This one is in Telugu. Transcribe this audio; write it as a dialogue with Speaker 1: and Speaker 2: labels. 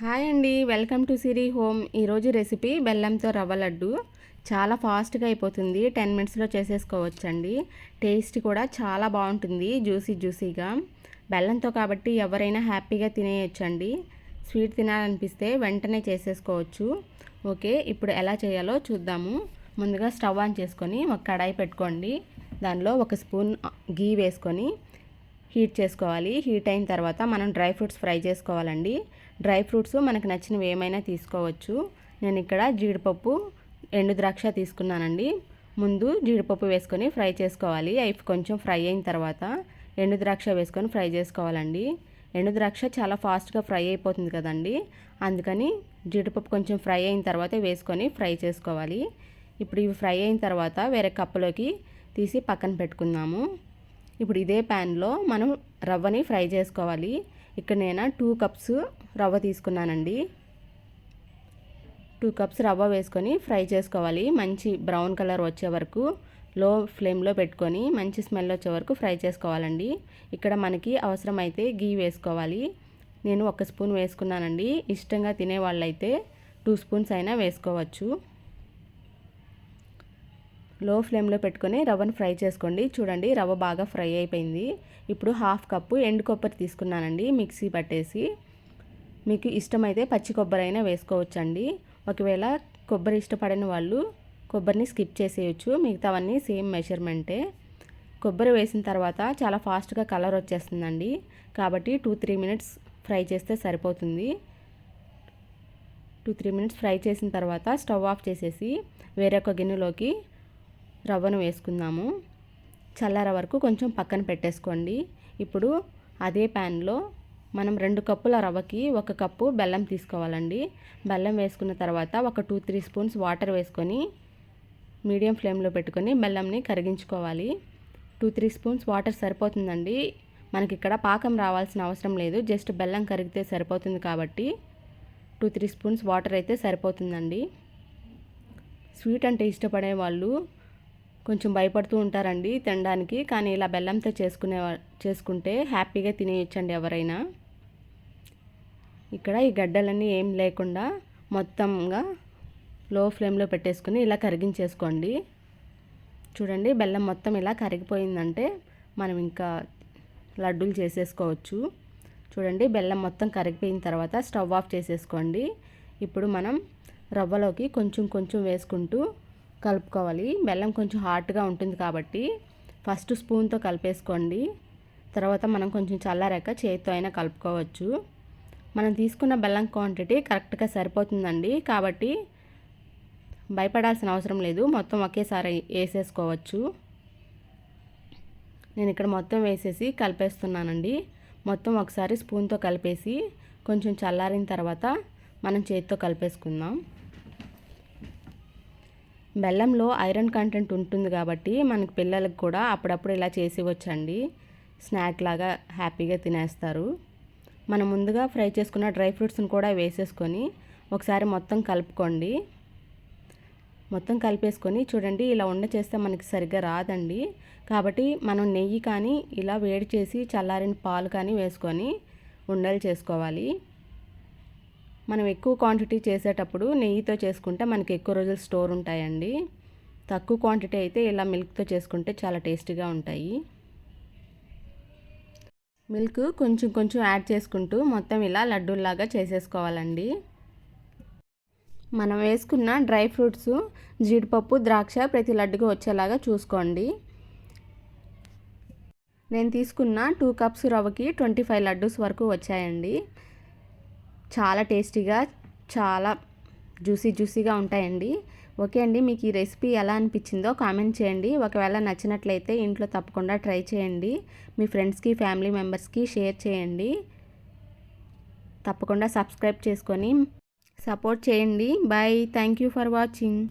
Speaker 1: హాయ్ అండి. Welcome to Siri home. ఈరోజు రెసిపీ బెల్లంతో రవ్వ లడ్డు. చాలా ఫాస్ట్గా అయిపోతుంది. టెన్ మినిట్స్లో చేసేసుకోవచ్చండి. టేస్ట్ కూడా చాలా బాగుంటుంది. జ్యూసీ జ్యూసీగా. బెల్లంతో కాబట్టి ఎవరైనా హ్యాపీగా తినేయచ్చండి. స్వీట్ తినాలనిపిస్తే వెంటనే చేసేసుకోవచ్చు. ఓకే ఇప్పుడు ఎలా చేయాలో చూద్దాము. ముందుగా స్టవ్ ఆన్ చేసుకొని ఒక కడాయి పెట్టుకోండి. దానిలో ఒక స్పూన్ గీ వేసుకొని హీట్ చేసుకోవాలి. హీట్ అయిన తర్వాత మనం డ్రై ఫ్రూట్స్ ఫ్రై చేసుకోవాలండి. డ్రై ఫ్రూట్స్ మనకు నచ్చినవి ఏమైనా తీసుకోవచ్చు. నేను ఇక్కడ జీడిపప్పు ఎండు ద్రాక్ష తీసుకున్నానండి. ముందు జీడిపప్పు వేసుకొని ఫ్రై చేసుకోవాలి. అవి కొంచెం ఫ్రై అయిన తర్వాత ఎండు ద్రాక్ష వేసుకొని ఫ్రై చేసుకోవాలండి. ఎండు ద్రాక్ష చాలా ఫాస్ట్గా ఫ్రై అయిపోతుంది కదండి. అందుకని జీడిపప్పు కొంచెం ఫ్రై అయిన తర్వాత వేసుకొని ఫ్రై చేసుకోవాలి. ఇప్పుడు ఇవి ఫ్రై అయిన తర్వాత వేరే కప్పులోకి తీసి పక్కన పెట్టుకుందాము. ఇప్పుడు ఇదే ప్యాన్లో మనం రవ్వని ఫ్రై చేసుకోవాలి. ఇక్కడ నేను టూ కప్స్ రవ్వ తీసుకున్నానండి. టూ కప్స్ రవ్వ వేసుకొని ఫ్రై చేసుకోవాలి. మంచి బ్రౌన్ కలర్ వచ్చే వరకు లో ఫ్లేమ్లో పెట్టుకొని మంచి స్మెల్ వచ్చే వరకు ఫ్రై చేసుకోవాలండి. ఇక్కడ మనకి అవసరమైతే గీ వేసుకోవాలి. నేను ఒక స్పూన్ వేసుకున్నానండి. ఇష్టంగా తినే వాళ్ళైతే టూ స్పూన్స్ అయినా వేసుకోవచ్చు. లో ఫ్లేమ్లో పెట్టుకొని రవ్వను ఫ్రై చేసుకోండి. చూడండి రవ్వ బాగా ఫ్రై అయిపోయింది. ఇప్పుడు హాఫ్ కప్పు ఎండు కొబ్బరి తీసుకున్నానండి మిక్సీ పట్టేసి. మీకు ఇష్టమైతే పచ్చి కొబ్బరి అయినా వేసుకోవచ్చండి. ఒకవేళ కొబ్బరి ఇష్టపడని వాళ్ళు కొబ్బరిని స్కిప్ చేసేయచ్చు. మిగతావన్నీ సేమ్ మెషర్మెంటే. కొబ్బరి వేసిన తర్వాత చాలా ఫాస్ట్గా కలర్ వచ్చేస్తుందండి. కాబట్టి టూ త్రీ మినిట్స్ ఫ్రై చేస్తే సరిపోతుంది. టూ త్రీ మినిట్స్ ఫ్రై చేసిన తర్వాత స్టవ్ ఆఫ్ చేసేసి వేరొక గిన్నెలోకి రవ్వను వేసుకుందాము. చల్లార వరకు కొంచెం పక్కన పెట్టేసుకోండి. ఇప్పుడు అదే ప్యాన్లో మనం రెండు కప్పుల రవ్వకి ఒక కప్పు బెల్లం తీసుకోవాలండి. బెల్లం వేసుకున్న తర్వాత ఒక టూ త్రీ స్పూన్స్ వాటర్ వేసుకొని మీడియం ఫ్లేమ్లో పెట్టుకొని బెల్లంని కరిగించుకోవాలి. టూ త్రీ స్పూన్స్ వాటర్ సరిపోతుందండి. మనకి ఇక్కడ పాకం రావాల్సిన అవసరం లేదు. జస్ట్ బెల్లం కరిగితే సరిపోతుంది కాబట్టి టూ త్రీ స్పూన్స్ వాటర్ అయితే సరిపోతుందండి. స్వీట్ అంటే ఇష్టపడే వాళ్ళు కొంచెం భయపడుతూ ఉంటారండి తినడానికి. కానీ ఇలా బెల్లంతో చేసుకునే చేసుకుంటే హ్యాపీగా తినేయచ్చండి ఎవరైనా. ఇక్కడ ఈ గడ్డలన్నీ ఏం లేకుండా మొత్తంగా లో ఫ్లేమ్లో పెట్టేసుకుని ఇలా కరిగించేసుకోండి. చూడండి బెల్లం మొత్తం ఇలా కరిగిపోయిందంటే మనం ఇంకా లడ్డూలు చేసేసుకోవచ్చు. చూడండి బెల్లం మొత్తం కరిగిపోయిన తర్వాత స్టవ్ ఆఫ్ చేసేసుకోండి. ఇప్పుడు మనం రవ్వలోకి కొంచెం కొంచెం వేసుకుంటూ కలుపుకోవాలి. బెల్లం కొంచెం హాట్గా ఉంటుంది కాబట్టి ఫస్ట్ స్పూన్తో కలిపేసుకోండి. తర్వాత మనం కొంచెం చల్లారాక చేతితో అయినా కలుపుకోవచ్చు. మనం తీసుకున్న బెల్లం క్వాంటిటీ కరెక్ట్గా సరిపోతుందండి. కాబట్టి భయపడాల్సిన అవసరం లేదు. మొత్తం ఒకేసారి వేసేసుకోవచ్చు. నేను ఇక్కడ మొత్తం వేసేసి కలిపేస్తున్నానండి. మొత్తం ఒకసారి స్పూన్తో కలిపేసి కొంచెం చల్లారిన తర్వాత మనం చేతితో కలిపేసుకుందాం. బెల్లంలో ఐరన్ కంటెంట్ ఉంటుంది కాబట్టి మనకి పిల్లలకు కూడా అప్పుడప్పుడు ఇలా చేసి వచ్చండి స్నాక్ లాగా హ్యాపీగా తినేస్తారు. మనం ముందుగా ఫ్రై చేసుకున్న డ్రై ఫ్రూట్స్ని కూడా వేసేసుకొని ఒకసారి మొత్తం కలుపుకోండి. మొత్తం కలిపేసుకొని చూడండి ఇలా ఉండ చేస్తే మనకి సరిగ్గా రాదండి. కాబట్టి మనం నెయ్యి కానీ ఇలా వేడి చేసి చల్లారిన పాలు కానీ వేసుకొని ఉండలు చేసుకోవాలి. మనం ఎక్కువ క్వాంటిటీ చేసేటప్పుడు నెయ్యితో చేసుకుంటే మనకి ఎక్కువ రోజులు స్టోర్ ఉంటాయండి. తక్కువ క్వాంటిటీ అయితే ఇలా మిల్క్తో చేసుకుంటే చాలా టేస్టీగా ఉంటాయి. మిల్క్ కొంచెం కొంచెం యాడ్ చేసుకుంటూ మొత్తం ఇలా లడ్డూల్లాగా చేసేసుకోవాలండి. మనం వేసుకున్న డ్రై ఫ్రూట్స్ జీడిపప్పు ద్రాక్ష ప్రతి లడ్డుగా వచ్చేలాగా చూసుకోండి. నేను తీసుకున్న టూ కప్స్ రవ్వకి ట్వంటీ ఫైవ్ లడ్డూస్ వరకు వచ్చాయండి. చాలా టేస్టీగా చాలా జ్యూసీ జ్యూసీగా ఉంటాయండి. ఓకే అండి మీకు ఈ రెసిపీ ఎలా అనిపించిందో కామెంట్ చేయండి. ఒకవేళ నచ్చినట్లయితే ఇంట్లో తప్పకుండా ట్రై చేయండి. మీ ఫ్రెండ్స్కి ఫ్యామిలీ మెంబర్స్కి షేర్ చేయండి. తప్పకుండా సబ్స్క్రైబ్ చేసుకొని సపోర్ట్ చేయండి. Bye. Thank you for watching.